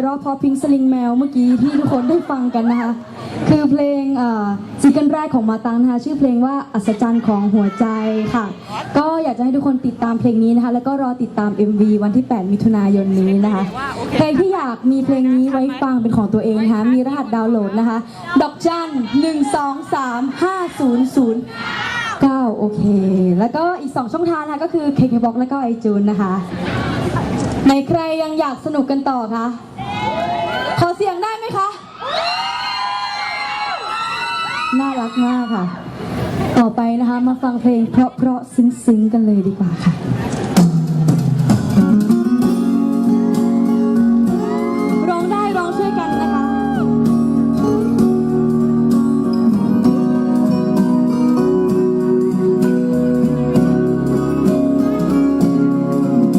เราะเพอพิงสลิงแมวเมื่อกี้ที่ทุกคนได้ฟังกันนะคะ คือเพลงซิงเกิลแรกของมาตังนะคะชื่อเพลงว่าอัศจรรย์ของหัวใจค่ะ ก็อยากจะให้ทุกคนติดตามเพลงนี้นะคะ แล้วก็รอติดตาม MV วันที่ 8 มิถุนายนนี้นะคะเพลงที่อยากมีเพลงนี้ไว้ฟังเป็นของตัวเองนะคะมีรหัสดาวน์โหลดนะคะ ดอกจัน1 2 3 5 0 0 9 โอเค แล้วก็อีก 2 ช่องทางนะคะก็คือ KKBOX แล้วก็ iTunes นะคะ ไหนใครยังอยากสนุกกันต่อคะขอเสียงได้ไหมคะ น่ารักมากค่ะ ต่อไปนะคะมาฟังเพลงเพราะๆซึ้งๆกันเลยดีกว่าค่ะ